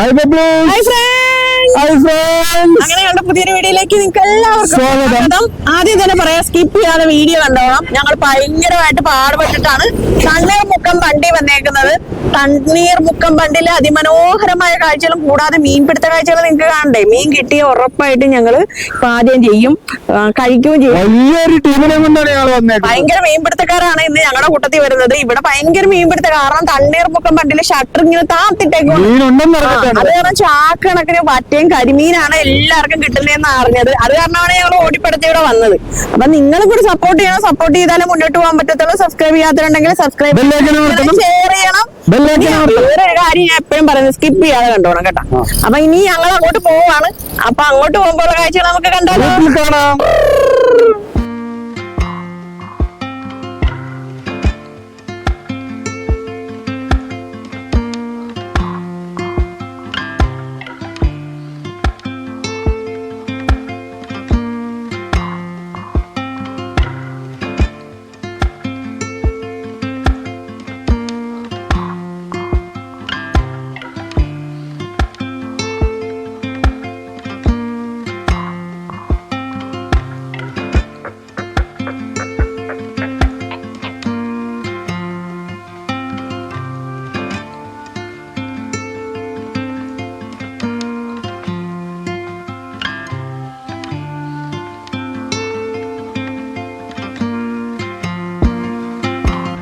Hi hi hi friends അങ്ങനെ ഞങ്ങളുടെ പുതിയൊരു വീഡിയോയിലേക്ക് നിങ്ങൾക്ക് എല്ലാവർക്കും സ്വാഗതം. സ്വാഗതം. ആദ്യം തന്നെ പറയാം സ്കിപ്പ് ചെയ്യാതെ വീഡിയോ കണ്ടോണം ഞങ്ങൾ ഭയങ്കരമായിട്ട് പാടുപെട്ടിട്ടാണ് തന്നെ മുഖം വണ്ടി വന്നേക്കുന്നത്. തണ്ണീർ മുക്കം ബണ്ടിലെ അതിമനോഹരമായ കാഴ്ചകളും കൂടാതെ മീൻപിടുത്ത കാഴ്ചകളും നിങ്ങൾക്ക് കാണണ്ടേ? മീൻ കിട്ടിയ ഉറപ്പായിട്ട് ഞങ്ങൾ പാചകം ചെയ്യും. കഴിക്കുകയും ചെയ്യും. വലിയൊരു ടീമിനെ കൊണ്ടാണ് ഞങ്ങൾ ഭയങ്കര മീൻപിടുത്തക്കാരാണ് ഇന്ന് ഞങ്ങളുടെ കൂട്ടത്തിൽ വരുന്നത്. ഇവിടെ ഭയങ്കര മീൻപിടുത്ത കാരണം തണ്ണീർ മുക്കം ബണ്ടിലെ ഷട്ടർ ഇങ്ങനെ താത്തിട്ടേക്കും അത് കാരണം ചാക്കണക്കിന് വറ്റയും കരിമീനാണ് എല്ലാവർക്കും കിട്ടുന്നതെന്ന് അറിഞ്ഞത്. അത് കാരണമാണ് ഞങ്ങൾ ഓടിപ്പടുത്തി ഇവിടെ വന്നത്. അപ്പൊ നിങ്ങളും കൂടി സപ്പോർട്ട് ചെയ്യണം. സപ്പോർട്ട് ചെയ്താലേ മുന്നോട്ട് പോകാൻ പറ്റത്തുള്ളൂ. സബ്സ്ക്രൈബ് ചെയ്യാത്തവരുണ്ടെങ്കിൽ സബ്സ്ക്രൈബ്. ഷെയർ ചെയ്യണം. കാര്യം ഞാൻ എപ്പോഴും പറയുന്നത് സ്കിപ്പ് ചെയ്യാതെ കണ്ടോണം കേട്ടോ. അപ്പൊ ഇനി ഞങ്ങൾ അങ്ങോട്ട് പോവാണ്. അപ്പൊ അങ്ങോട്ട് പോകുമ്പോൾ കാഴ്ചകൾ നമുക്ക് കണ്ടാലോ?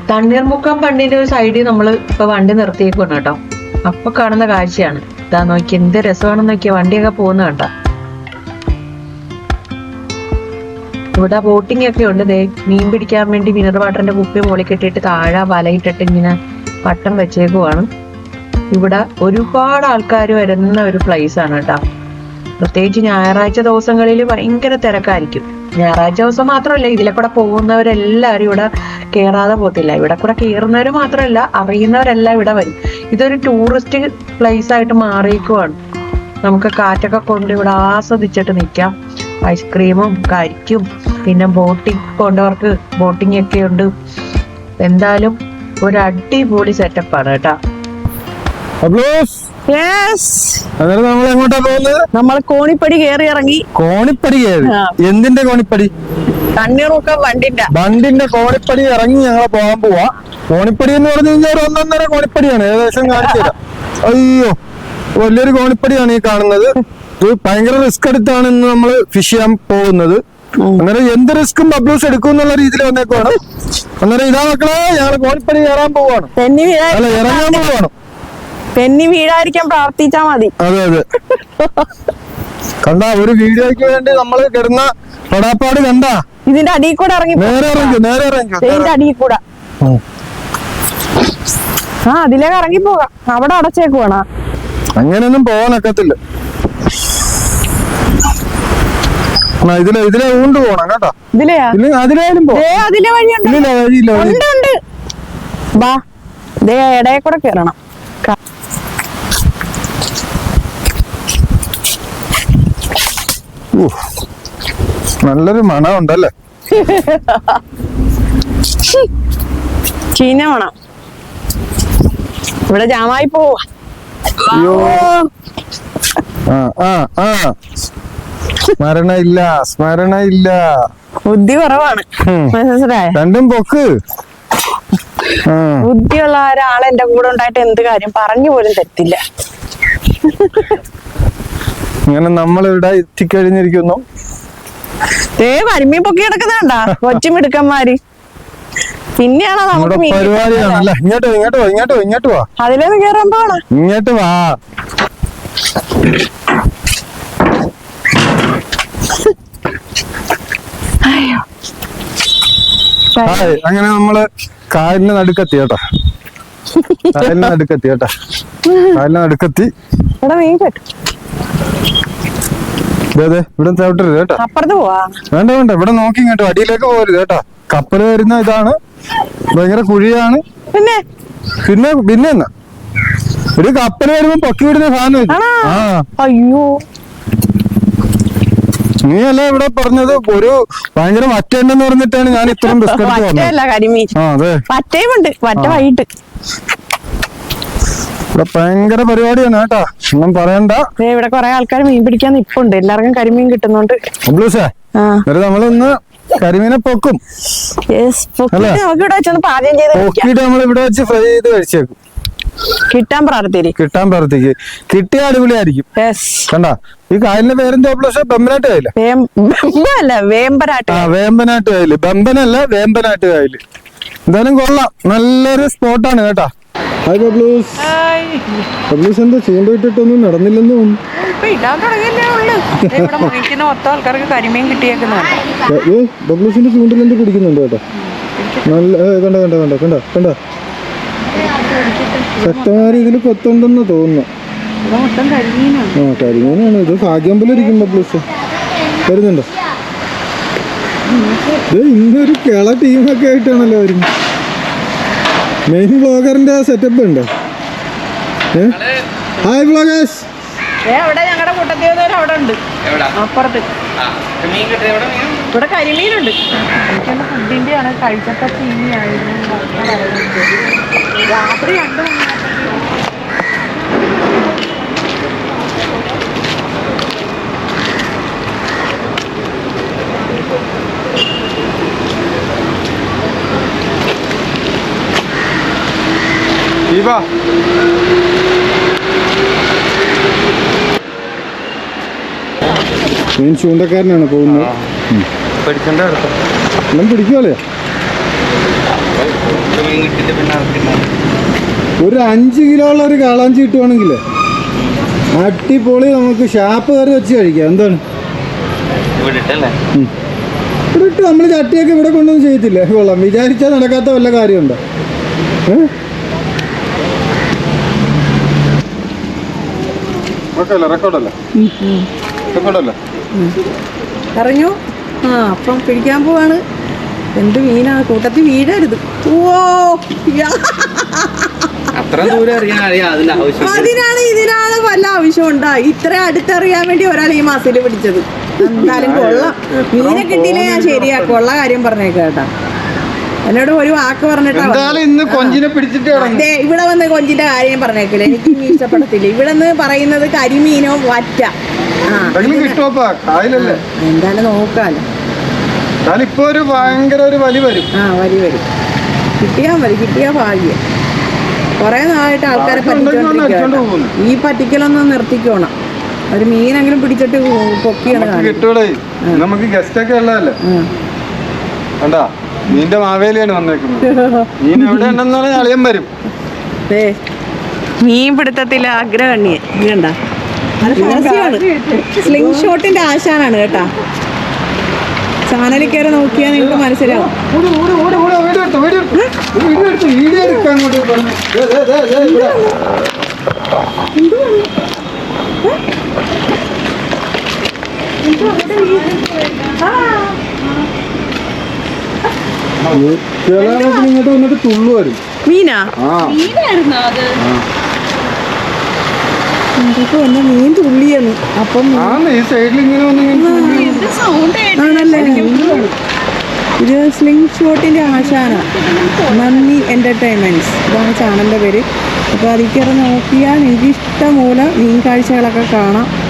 തണ്ണീർമുക്കം പണ്ടിന്റെ ഒരു സൈഡിൽ നമ്മൾ ഇപ്പൊ വണ്ടി നിർത്തിയേക്കാണ് കേട്ടോ. അപ്പൊ കാണുന്ന കാഴ്ചയാണ്. ഇതാ നോക്കി എന്ത് രസമാണെന്ന് നോക്കിയ വണ്ടിയൊക്കെ പോകുന്ന കണ്ട? ഇവിടെ ബോട്ടിംഗ് ഒക്കെ ഉണ്ട്. ദേ മീൻ പിടിക്കാൻ വേണ്ടി മിനറൽ വാട്ടറിന്റെ കുപ്പി മുകളിൽ കെട്ടിയിട്ട് താഴെ വലയിട്ടിട്ട് ഇങ്ങനെ വട്ടം വെച്ചേക്കുവാണ്. ഇവിടെ ഒരുപാട് ആൾക്കാർ വരുന്ന ഒരു പ്ലേസ് ആണ് കേട്ടോ. പ്രത്യേകിച്ച് ഞായറാഴ്ച ദിവസങ്ങളിൽ ഭയങ്കര തിരക്കായിരിക്കും. ഞായറാഴ്ച ദിവസം മാത്രമല്ല ഇതിലെ കൂടെ പോകുന്നവരെല്ലാവരും ഇവിടെ കയറാതെ പോകത്തില്ല. ഇവിടെ കൂടെ കയറുന്നവർ മാത്രമല്ല അറിയുന്നവരെല്ലാം ഇവിടെ വരും. ഇതൊരു ടൂറിസ്റ്റ് പ്ലേസ് ആയിട്ട് മാറിയേക്കുവാണ് നമുക്ക് കാറ്റൊക്കെ കൊണ്ട് ഇവിടെ ആസ്വദിച്ചിട്ട് നിൽക്കാം ഐസ്ക്രീമും കരിക്കും പിന്നെ ബോട്ടിംഗ് പോണ്ടവർക്ക് ബോട്ടിംഗ് ഒക്കെ ഉണ്ട്. എന്തായാലും ഒരു അടിപൊളി സെറ്റപ്പാണ് കേട്ടോ. അന്നേരം നമ്മൾ എങ്ങോട്ടാ പോകുന്നത്? നമ്മൾ കോണിപ്പടി കേറി ഇറങ്ങി. കോണിപ്പടി കയറി എന്തിന്റെ കോണിപ്പടി? തണ്ണീർമുക്കം വണ്ടിന്റെ. വണ്ടിന്റെ കോണിപ്പടി ഇറങ്ങി ഞങ്ങൾ പോകാൻ പോവാ. കോണിപ്പടി എന്ന് പറഞ്ഞു കഴിഞ്ഞാൽ ഒരു ഒന്നൊന്നര കോണിപ്പടിയാണ്. ഏകദേശം കാണിച്ചുതരാം അയ്യോ. വലിയൊരു കോണിപ്പടിയാണ് ഈ കാണുന്നത്. ഇത് ഭയങ്കര റിസ്ക് എടുത്താണ് ഇന്ന് നമ്മൾ ഫിഷ് ചെയ്യാൻ പോകുന്നത്. അങ്ങനെ എന്ത് റിസ്ക്കും ബബ്ലൂസ് എടുക്കും എന്നുള്ള രീതിയിൽ വന്നേക്കുവാണ്. അന്നേരം ഇതാ മക്കളെ ഞങ്ങൾ കോണിപ്പടി കയറാൻ പോവാണ്. അല്ല ഇറങ്ങാൻ പോവാണ്. തെന്നി വീഴായിരിക്കാൻ പ്രാർത്ഥിച്ചാ മതി. അതെ അതെ. കണ്ട ഒരു വീഡിയോയ്ക്ക് വേണ്ടി നമ്മൾ കിടന്ന പടാപ്പാട് കണ്ട? ഇതിന്റെ അടിയിൽ കൂടെ ഇറങ്ങി. നേരെ ഇറങ്ങി നേരെ ഇറങ്ങി. ഇതിന്റെ അടിയിൽ കൂടെ. ആ അതിലേക്ക് ഇറങ്ങി പോകാം. അവിടെ അടച്ചേക്കുവാണ് അങ്ങനെയൊന്നും പോകാനൊക്കത്തില്ല ഒക്കത്തില്ല. ഇതിലെ ഇതിലെ ഊണ്ട് പോണം കേട്ടോ. അതിലേലും പോ ദേ അതിലെ വഴിയുണ്ട്. ഇല്ലില്ല വഴിയില്ല വഴി ഉണ്ട് ഉണ്ട്. ബാ ദേ ഇടയെ കൂടെ കേറണം. നല്ലൊരു മണം ഉണ്ടല്ലേ? ചീഞ്ഞ മണം. ഇവിടെ ജാമായി പോവാ. സ്മരണ ഇല്ല സ്മരണ ഇല്ല ബുദ്ധി കുറവാണ്. രണ്ടും പൊക്ക്. ബുദ്ധിയുള്ള ഒരാൾ എന്റെ കൂടെ ഉണ്ടായിട്ട് എന്ത് കാര്യം? പറഞ്ഞു പോലും തരത്തില്ല ഇങ്ങനെ നമ്മൾ ഇവിടെ എത്തിക്കഴിഞ്ഞിരിക്കുന്നു. ഏ കരിമീൻ പൊക്കി കിടക്കുന്നുണ്ടാ? കൊച്ചു മിടുക്കന്മാര്. പിന്നെയാണോ നമ്മുടെ പരിപാടിയാണല്ലേ? ഇങ്ങോട്ട് ഇങ്ങോട്ട് വാ ഇങ്ങോട്ട് വാ, ഇങ്ങോട്ട് വാ. അതിലൊന്ന് കേറാൻ പോണ? ഇങ്ങോട്ട് വാ. അങ്ങനെ നമ്മൾ കായലിന് നടുക്കെത്തി കേട്ടോ. കായലിന് നടുക്കെത്തി കേട്ടോ. കായലിന് നടുക്കെത്തി. എടാ നീ കിട്ടും. ഇവിടെ ചവിട്ടരുത് കേട്ടോ. അപ്പുറത്ത് പോവാ? വേണ്ട വേണ്ട ഇവിടെ നോക്കി കേട്ടോ അടിയിലേക്ക് പോകരുത് കേട്ടോ. കപ്പൽ വരുന്ന ഇതാണ്. ഭയങ്കര കുഴിയാണ്. പിന്നെ? പിന്നെ പിന്നെ എന്നാ? ഒരു കപ്പൽ വരുമ്പോ പൊക്കി വിടുന്ന സാധനം ആ. അയ്യോ. നീ അല്ല ഇവിടെ പറഞ്ഞത്? ഒരു ഭയങ്കര വറ്റുണ്ടെന്ന് പറഞ്ഞിട്ടാണ് ഞാൻ ഇത്രയും വറ്റയുമുണ്ട്. വറ്റ വൈകിട്ട്. ഇവിടെ ഭയങ്കര പരിപാടിയാണ് കേട്ടാ. ഒന്നും പറയണ്ട. ഇവിടെ കൊറേ ആൾക്കാർ മീൻ പിടിക്കാൻ നിപ്പുണ്ട്. എല്ലാവർക്കും കരിമീൻ കിട്ടുന്നുണ്ട്. നമ്മളിന്ന് കരിമീനെ പൊക്കും. കഴിക്കാം. നമ്മൾ ഇവിടെ വെച്ച് ഫ്രൈ ചെയ്ത് കഴിച്ചേക്കും. കിട്ടാൻ പ്രാർത്ഥിക്കും. കിട്ടാൻ പ്രാർത്ഥിക്കും. കിട്ടിയ അടിപൊളിയായിരിക്കും. കണ്ട? ഈ കായലിന്റെ പേരെന്താ ബ്ലൂസേ ബെമ്പനാട്ട് കായൽ? വേമ്പനാട്ട് ആ വേമ്പനാട്ട് കായൽ. ബെമ്പനല്ല വേമ്പനാട്ട് കായൽ. എന്തായാലും കൊള്ളാം. നല്ലൊരു സ്പോട്ടാണ് കേട്ടാ. ഹായ് ബബ്ലൂസ് ബബ്ലൂസ് എന്താ ചൂണ്ടയിട്ടിട്ടൊന്നും നടന്നില്ലെന്ന് ബബ്ലൂസിന്റെ ചൂണ്ടിലെന്ത് പിടിക്കുന്നുണ്ട് കേട്ടോ? നല്ല കണ്ടോ കണ്ട കണ്ട കണ്ട കണ്ട? ശക്തമായ ഇതിൽ കൊത്തുണ്ടെന്ന് തോന്നുന്നു. ആ കരിമീനാണ്. ഇത് ഭാഗ്യമ്പലിരിക്കും ബബ്ലൂസ് വരുന്നുണ്ടോ? ഇന്നൊരു കിള ടീമൊക്കെ ആയിട്ടാണല്ലോ വരുന്നത്. മെയിൻ ബ്ലോഗറിന്റെ സെറ്റപ്പ് ഉണ്ട്? ഹായ് ബ്ലോഗേഴ്സ് എവിടെ അവിടെ ഞങ്ങളുടെ കൂട്ടത്തിൽ അവിടെ ഉണ്ട്. അപ്പുറത്ത്. ഇവിടെ കരിമീനുണ്ട്. എനിക്കുള്ള ഫുഡിന്റെ ആണ് കഴിച്ചപ്പോ ചീനിയായിരുന്നു രാത്രി രണ്ടു ദീപ മീൻ ചൂണ്ടക്കാരനാണ് പോകുന്നത്. പഠിക്കണ്ട അടുത്ത എല്ലാം പിടിക്കുമല്ലേ ഒരു അഞ്ച് കിലോ ഉള്ള ഒരു കാളാഞ്ചി കിട്ടുവാണെങ്കിൽ അടിപൊളി നമുക്ക് ഷാപ്പ് കയറി വെച്ച് കഴിക്കാം. എന്താണ്? ഇവിടെ ഇട്ട് നമ്മൾ ചട്ടിയൊക്കെ ഇവിടെ കൊണ്ടൊന്നും ചെയ്യത്തില്ല? കൊള്ളാം. വിചാരിച്ചാൽ നടക്കാത്ത വല്ല കാര്യമുണ്ടോ? ഏ? റെക്കോർഡല്ലേ റെക്കോർഡല്ലേ റെക്കോർഡല്ലേ അറിഞ്ഞു ആ അപ്പം പിടിക്കാൻ പോവാണ്. എന്ത് മീനാ? കൂട്ടത്തിൽ വീഴരുത്. ഓ യാ. അത്ര ദൂരം അറിയാൻ അറിയാം അതിന്റെ ആവശ്യം അതിനാണ് ഇതിനാണ് വല്ല ആവശ്യം ഉണ്ടാ. ഇത്ര അടുത്തറിയാൻ വേണ്ടി ഒരാൾ ഈ മാസത്തിൽ പിടിച്ചത്. എന്തായാലും കൊള്ളാം. മീനെ കിട്ടിയില്ലേ ഞാൻ ശരിയാ. കൊള്ള കാര്യം പറഞ്ഞേക്കാം കേട്ടാ. എന്നോട് ഒരു വാക്ക് പറഞ്ഞിട്ടാ ഇന്ന് കൊഞ്ചിനെ പിടിച്ചിട്ട് ഇവിടെ വന്ന് കൊഞ്ചിന്റെ കാര്യം പറഞ്ഞേക്കില്ല എനിക്ക് ഇഷ്ടപ്പെടത്തില്ല. ഇവിടെ നിന്ന് പറയുന്നത് കരിമീനോ വറ്റ. എന്താണ് നോക്കാലോ. ഇപ്പൊ ഒരു ഭയങ്കര ഒരു വലി വരും. ആ വരും. കിട്ടിയാ മതി കിട്ടിയാ ഭാഗ്യം. കൊറേ നാളായിട്ട് ആൾക്കാരെ. ഈ പറ്റിക്കലൊന്നും നിർത്തിക്കോണം. ഒരു മീനെങ്കിലും പിടിച്ചിട്ട് പൊക്കിയാണ് നമുക്ക് ഗസ്റ്റ് ഒക്കെ ഉള്ളതല്ലേ? മീന്റെ മാവേലിയാണ് വന്നേക്കുന്നത്. മീൻ എവിടെ അളിയൻ വരും. മീൻ പിടുത്തത്തിലെ ഇതണ്ട സ്ലിംഗ് ഷോട്ടിന്റെ ആശാനാണ് കേട്ടാ. ചാനലിൽ കയറി നോക്കിയാൽ നിങ്ങൾക്ക് മനസ്സിലാവും. ഓട്, ഇങ്ങോട്ട് വന്നിട്ട് തുള്ളു വരും. മീനാ? ആ. വന്ന? മീൻ തുള്ളിയെന്ന് അപ്പം ആന്ന് ഈ സൈഡിൽ ഇങ്ങനെ വന്ന് ഇങ്ങനെ തുള്ളി. ആണല്ലേ? ഇത് സ്ലിംഗ് ഷോട്ടിന്റെ ആശാന. നന്ദി എന്റർടൈൻമെന്റ്സ് ഇതാണ് ചാനലിന്റെ പേര്. അപ്പോൾ അതിൽ കയറി നോക്കിയാൽ എനിക്ക് ഇഷ്ടം പോലെ മീൻ കാഴ്ചകളൊക്കെ കാണാം.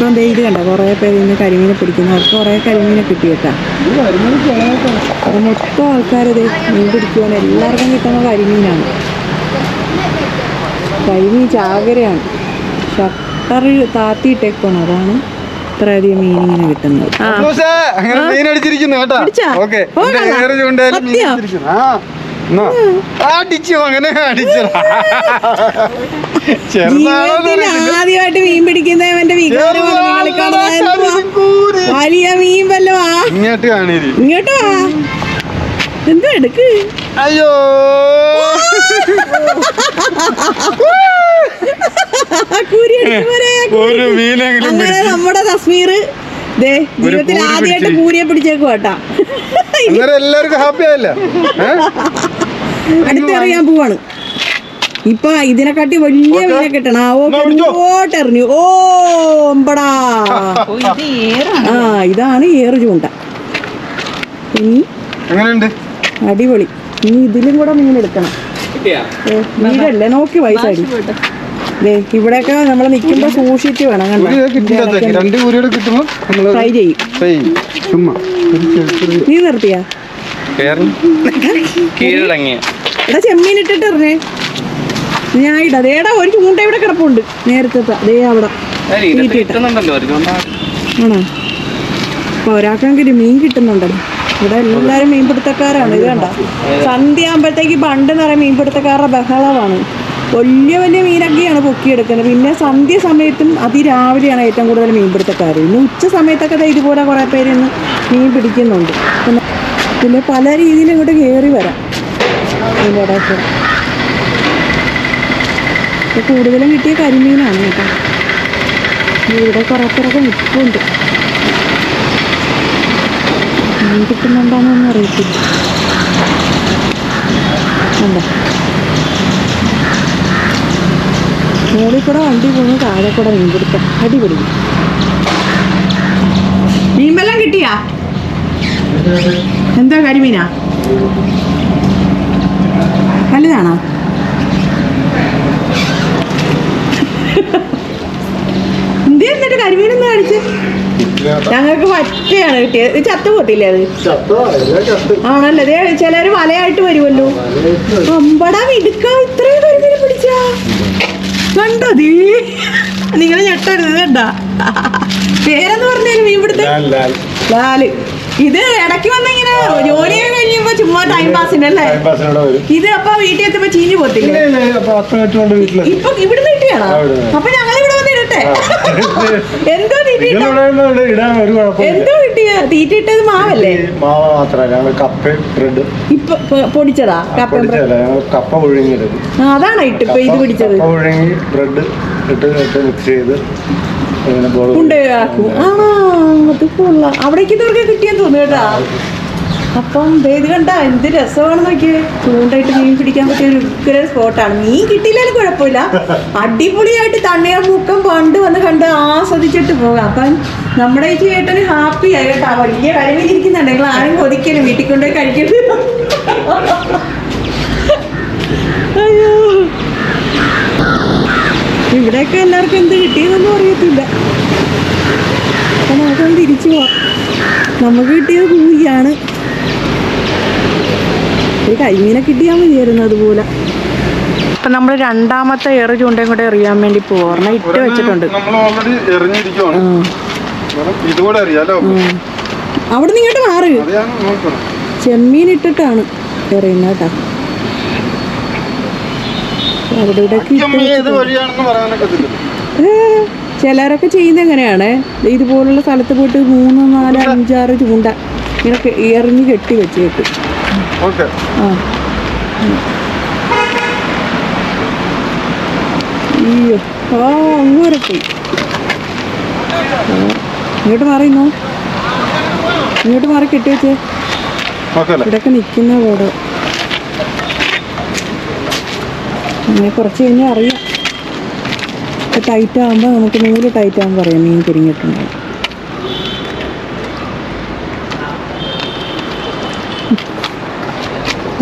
ഇപ്പം ദേ ഇത് കണ്ട? കുറേ പേര് ഇന്ന് കരിമീനെ പിടിക്കുന്നു. അവർക്ക് കുറേ കരിമീനെ കിട്ടിയിട്ടാ മൊത്തം ആൾക്കാർ ഇത് മീൻ പിടിക്കുവാൻ എല്ലാവർക്കും കിട്ടുന്ന കരിമീനാണ്. കരിമീൻ ചാകരയാണ്. ഷട്ടർ താത്തിയിട്ടേക്കാണ് അതാണ് ഇത്രയധികം മീൻ ഇങ്ങനെ കിട്ടുന്നത്. ആ. അങ്ങനെ മീൻ അടിച്ചിരിക്കുന്നു കേട്ടോ? ഓക്കെ. അടിച്ചു അങ്ങനെ ചെറുതാണോ ജീവിതത്തിൽ ആദ്യമായിട്ട് മീൻ പിടിക്കുന്നവന്റെ. വലിയ മീൻ വല്ലോ ഇങ്ങോട്ട് കാണീരി. ഇങ്ങോട്ട് വാ. എന്താ എടുക്ക്? അയ്യോ. ഒരു മീനെങ്കിലും നമ്മുടെ തസ്മീർ ജീവിതത്തിൽ ആദ്യമായിട്ട്. കൂരിയെ പിടിച്ചേക്കും കേട്ടാ. എല്ലാവർക്കും ഹാപ്പി ആയല്ലേ? അടുത്തെറിയാൻ പോവാണ്. ഇപ്പൊ ഇതിനെക്കാട്ടി വലിയ വില കിട്ടണം. ആ, ഓ. ഇങ്ങോട്ടെറിഞ്ഞു. ഓ അമ്പടാ. ആ ഇതാണ് ഏറ് ചൂണ്ട. ഇനി അടിപൊളി. ഇനി ഇതിലും കൂടെ മീൻ എടുക്കണം. മീനല്ലേ? നോക്കി വയസ്സായി ദേ ഇവിടെയൊക്കെ നമ്മൾ നിൽക്കുമ്പോ സൂക്ഷിച്ച് വേണം ട്രൈ ചെയ്യും. ഫ്രൈ ചെയ്യും. ചുമ്മാ. ഒരു ചെറുതൊരു നീ നിർത്തിയാ? ചെമ്മീൻ ഇട്ടിട്ട് എറിഞ്ഞേ ഞാൻ ഇടാ. ദേടാ ഒരു ചൂണ്ട ഇവിടെ കിടപ്പുണ്ട്. നേരത്തെ ദേ അവിടെ. ആണോ? അപ്പൊ ഒരാൾക്കെങ്കിലും മീൻ കിട്ടുന്നുണ്ടല്ലോ. ഇവിടെ എല്ലാവരും മീൻപിടുത്തക്കാരാണ് ഇത് കണ്ട. സന്ധ്യ ആകുമ്പോഴത്തേക്ക് പണ്ട് നിറയെ മീൻപിടുത്തക്കാരുടെ ബഹളമാണ്. വലിയ വലിയ മീനൊക്കെയാണ് പൊക്കിയെടുക്കുന്നത്. പിന്നെ സന്ധ്യ സമയത്തും അതിരാവിലെയാണ് ഏറ്റവും കൂടുതൽ മീൻപിടുത്തക്കാർ. ഇന്ന് ഉച്ച സമയത്തൊക്കെ ഇതുപോലെ കുറേ പേര് ഇന്ന് മീൻ പിടിക്കുന്നുണ്ട്. പിന്നെ പല രീതിയിൽ ഇങ്ങോട്ട് കയറി വരാം. ഇതിന്റെ ഇടയ്ക്ക് കൂടുതലും കിട്ടിയ കരിമീനാണ് കേട്ടോ. ഇവിടെ കുറേ പേരൊക്കെ നിൽക്കുന്നുണ്ട് മീൻ കിട്ടുന്നുണ്ടോന്നൊന്നും അറിയത്തില്ല. ഉണ്ടോ കൂടെ വണ്ടി പോകുന്നു താഴെ കൂടെ മീൻ പിടിക്കാം അടിപൊളി. മീൻപെല്ലാം കിട്ടിയാ? എന്താ കരിമീനാ? വലുതാണോ എന്ത് എന്നിട്ട് കരിമീനൊന്നും കാണിച്ച്? ഞങ്ങൾക്ക് പറ്റയാണ് കിട്ടിയത്. ചത്തു പോട്ടില്ലേ അത്? ആണല്ലേ? ദേ ചിലര് വലയായിട്ട് വരുമല്ലോ. അമ്പടാ മിടുക്ക ഇത്രയും കരിമീനെ പിടിച്ചാ. കണ്ടോ ദീ? നിങ്ങൾ ഞെട്ടരുത് കണ്ടാ. പേരെന്ന് പറഞ്ഞാലും മീൻ പിടുത്ത. ലാൽ ഇത് ഇടയ്ക്ക് വന്നിങ്ങനെ ജോലിയെ കഴിയുമ്പോ ചുമ്മാ ടൈം പാസിനല്ലേ ഇത് അപ്പൊ വീട്ടിൽ എത്തുമ്പോ ചീഞ്ഞു പോത്തില്ലേ? ഇപ്പൊ ഇവിടുന്ന് കിട്ടിയാണോ ആ, അപ്പൊ ഞങ്ങൾ ഇവിടെ വന്ന് ഇടട്ടെ. എന്തോ എന്തോ കിട്ടിയ? തീറ്റ ഇട്ടത് മാവല്ലേ? മാവ ഞങ്ങൾ കപ്പ ബ്രെഡ്. ഇപ്പൊ പൊ- പൊടിച്ചതാ? കപ്പ കപ്പ അതാണോ ഇട്ട് ഇപ്പൊ ഇത് പിടിച്ചത്? ബ്രെഡ് ഇട്ട് ഇട്ട് മിക്സ് ചെയ്ത് കൊണ്ടുപോയാക്കും ആണോ അത് കൊള്ളാം. അവിടേക്ക് ഇതൊക്കെ കിട്ടിയെന്ന് തോന്നുന്നു കേട്ടാ. അപ്പം ഇത് കണ്ട എന്ത് രസമാണ് നോക്കിയേ. ചൂണ്ടായിട്ട് മീൻ പിടിക്കാൻ പറ്റിയ ഒരു ഉഗ്ര സ്പോട്ടാണ്. മീൻ കിട്ടിയില്ലാലും കുഴപ്പമില്ല. അടിപൊളിയായിട്ട് തണ്ണീർമുക്കം പണ്ട് വന്ന് കണ്ട് ആസ്വദിച്ചിട്ട് പോകാം. അപ്പം നമ്മുടെ ഈ ചേട്ടന് ഹാപ്പി ആയി കേട്ടാ. വലിയ കഴിവിലിരിക്കുന്നുണ്ട് നിങ്ങൾ ആരും കൊതിക്കലും വീട്ടിൽ കൊണ്ടുപോയി കഴിക്കരുത്. അയ്യോ. ഇവിടെയൊക്കെ എല്ലാവർക്കും എന്ത് കിട്ടിയതെന്നും അറിയത്തില്ല. അപ്പം നമുക്കൊന്ന് തിരിച്ചു പോവാം. നമുക്ക് കിട്ടിയത് കൂലിയാണ് ഒരു കരിമീനെ കിട്ടിയാൽ മതിയായിരുന്നു അതുപോലെ. അപ്പൊ നമ്മൾ രണ്ടാമത്തെ എറി ചൂണ്ടയും കൂടെ എറിയാൻ വേണ്ടി പോർണ ഇട്ട് വെച്ചിട്ടുണ്ട്. നമ്മൾ ഓൾറെഡി എറിഞ്ഞിരിക്കുവാണ്. ഇതുകൂടെ അറിയാലോ അവിടെ നിന്ന് ഇങ്ങോട്ട് മാറി. ചെമ്മീൻ ഇട്ടിട്ടാണ് എറിയുന്നത് കേട്ടോ. അവിടെ ചിലരൊക്കെ ചെയ്യുന്നത് എങ്ങനെയാണ്? ഇതുപോലുള്ള സ്ഥലത്ത് പോയിട്ട് മൂന്ന് നാല് അഞ്ചാറ് ചൂണ്ട ഇങ്ങനെ എറിഞ്ഞ് കെട്ടി വെച്ചേക്കും. ഓക്കെ. അയ്യോ. ആ അങ്ങ് വരെ പോയി ആ, ഇങ്ങോട്ട് മാറിന്നോ ഇങ്ങോട്ട് മാറി കെട്ടി വെച്ചേ. ഓക്കെ അല്ലേ? ഇവിടെയൊക്കെ നിൽക്കുന്ന കൂടെ അങ്ങനെ കുറച്ച് കഴിഞ്ഞാൽ അറിയാം. ടൈറ്റ് ആകുമ്പോൾ നമുക്ക് നൂൽ ടൈറ്റ് ആകുമ്പോൾ അറിയാം മീൻ തിരിഞ്ഞിട്ടുണ്ട്?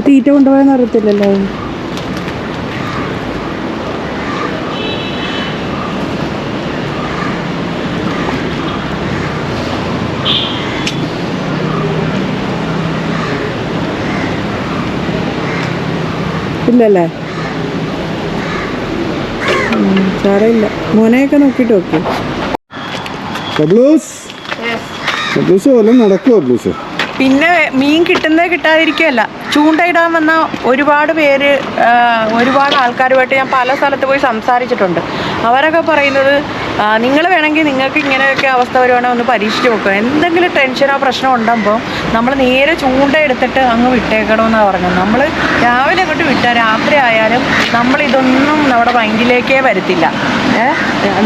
തീറ്റ കൊണ്ടുപോയെന്ന് അറിയത്തില്ലല്ലോ. ഇല്ലല്ലേ? സാരമില്ല. മോനെയൊക്കെ നോക്കിയിട്ട് നോക്കി. കബ്ലൂസ് ബബ്ലൂസ് വല്ലതും നടക്കുമോ ബബ്ലൂസ് പിന്നെ മീൻ കിട്ടുന്നത് കിട്ടാതിരിക്കുകയല്ല. ചൂണ്ടയിടാൻ വന്ന ഒരുപാട് പേര് ഒരുപാട് ആൾക്കാരുമായിട്ട് ഞാൻ പല സ്ഥലത്ത് പോയി സംസാരിച്ചിട്ടുണ്ട്. അവരൊക്കെ പറയുന്നത് നിങ്ങൾ വേണമെങ്കിൽ നിങ്ങൾക്ക് ഇങ്ങനെയൊക്കെ അവസ്ഥ വരുവാണെങ്കിൽ ഒന്ന് പരീക്ഷിച്ച് നോക്കുക എന്തെങ്കിലും ടെൻഷനോ പ്രശ്നമോ ഉണ്ടാകുമ്പോൾ നമ്മൾ നേരെ ചൂണ്ട എടുത്തിട്ട് അങ്ങ് വിട്ടേക്കണമെന്നാണ് പറഞ്ഞത്. നമ്മൾ രാവിലെ അങ്ങോട്ട് വിട്ടാൽ രാത്രി ആയാലും നമ്മൾ ഇതൊന്നും നമ്മുടെ മൈൻഡിലേക്കേ വരത്തില്ല.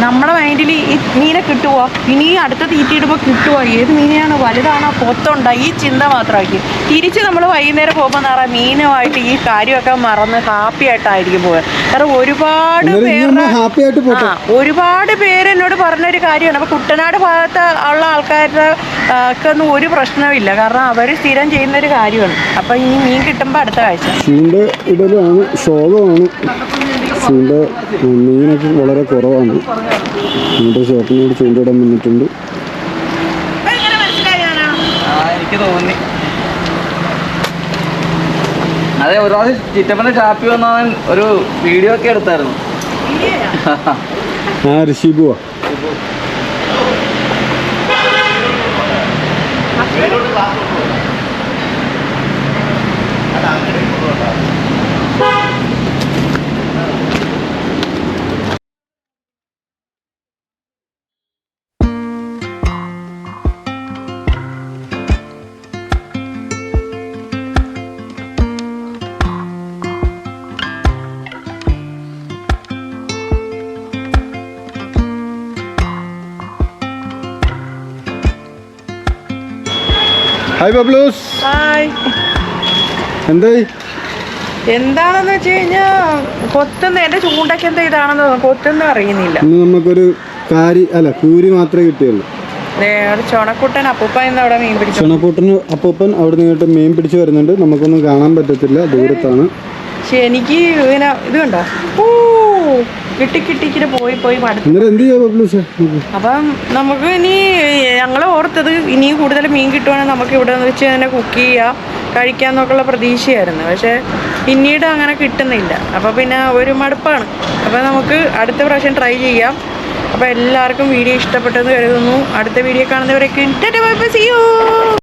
നമ്മുടെ മൈൻഡിൽ ഈ മീനെ കിട്ടുമോ ഇനി അടുത്ത തീറ്റിയിടുമ്പോൾ കിട്ടുമോ ഏത് മീനെയാണ് വലുതാണോ പൊത്തുണ്ടോ? ഈ ചിന്ത മാത്രമാക്കി. തിരിച്ച് നമ്മൾ വൈകുന്നേരം പോകുമ്പോൾ നിറ മീനുമായിട്ട് ഈ കാര്യമൊക്കെ മറന്ന് ഹാപ്പിയായിട്ടായിരിക്കും പോവുക. കാരണം ഒരുപാട് പേരുടെ ആ ഒരുപാട് പേര് എന്നോട് പറഞ്ഞൊരു കാര്യമാണ്. അപ്പോൾ കുട്ടനാട് ഭാഗത്ത് ഉള്ള ആൾക്കാരുടെ ഒക്കെ ഒന്നും ഒരു പ്രശ്നമില്ല കാരണം അവർ സ്ഥിരം ചെയ്യുന്ന ഒരു കാര്യമാണ്. അപ്പം ഈ മീൻ കിട്ടുമ്പോൾ അടുത്ത ആഴ്ച ഇടലാണ് ശോകമാണ്. ചൂണ്ട മീനൊക്കെ വളരെ കുറവാണ്. എന്നിട്ട് ഷോപ്പിനോട് ചൂണ്ടയിടാൻ വന്നിട്ടുണ്ട്. ആ എനിക്ക് തോന്നി. അതെ ഒരു പ്രാവശ്യം ചിറ്റപ്പന്റെ ഷാപ്പി വന്നവൻ ഒരു വീഡിയോ ഒക്കെ എടുത്തായിരുന്നു. ആ ഋഷിബുവാ. ഹായ് ബബ്ലൂസ് ഹായ് എന്തായി? എന്താണെന്ന് വെച്ച് കഴിഞ്ഞാ കൊത്തുന്ന എന്റെ ചൂണ്ടയ്ക്ക് എന്താ ഇതാണെന്ന് കൊത്തുന്ന അറിയുന്നില്ല. ഇന്ന് നമുക്കൊരു കാരി അല്ല കൂരി മാത്രമേ കിട്ടിയുള്ളൂ. ചുണക്കുട്ടൻ അപ്പൂപ്പ ഇന്ന് അവിടെ മീൻ പിടിച്ചു. ചുണക്കൂട്ടന് അപ്പൂപ്പൻ അവിടെ നിന്നിട്ട് മീൻ പിടിച്ചു വരുന്നുണ്ട്. നമുക്കൊന്നും കാണാൻ പറ്റത്തില്ല. ദൂരത്താണ്. പക്ഷെ എനിക്ക് ഇങ്ങനെ ഇത് കണ്ടോ ഓ കിട്ടിക്കിട്ടിക്കിട്ട് പോയി പോയി മടുത്തു. അപ്പം നമുക്ക് ഇനി ഞങ്ങൾ ഓർത്തത് ഇനിയും കൂടുതൽ മീൻ കിട്ടുവാണെങ്കിൽ നമുക്ക് ഇവിടെ വെച്ച് തന്നെ കുക്ക് ചെയ്യാം കഴിക്കാന്നൊക്കെയുള്ള പ്രതീക്ഷയായിരുന്നു. പക്ഷേ പിന്നീട് അങ്ങനെ കിട്ടുന്നില്ല. അപ്പോൾ പിന്നെ ഒരു മടുപ്പാണ്. അപ്പോൾ നമുക്ക് അടുത്ത പ്രാവശ്യം ട്രൈ ചെയ്യാം. അപ്പോൾ എല്ലാവർക്കും വീഡിയോ ഇഷ്ടപ്പെട്ടെന്ന് കരുതുന്നു. അടുത്ത വീഡിയോ കാണുന്നവരൊക്കെ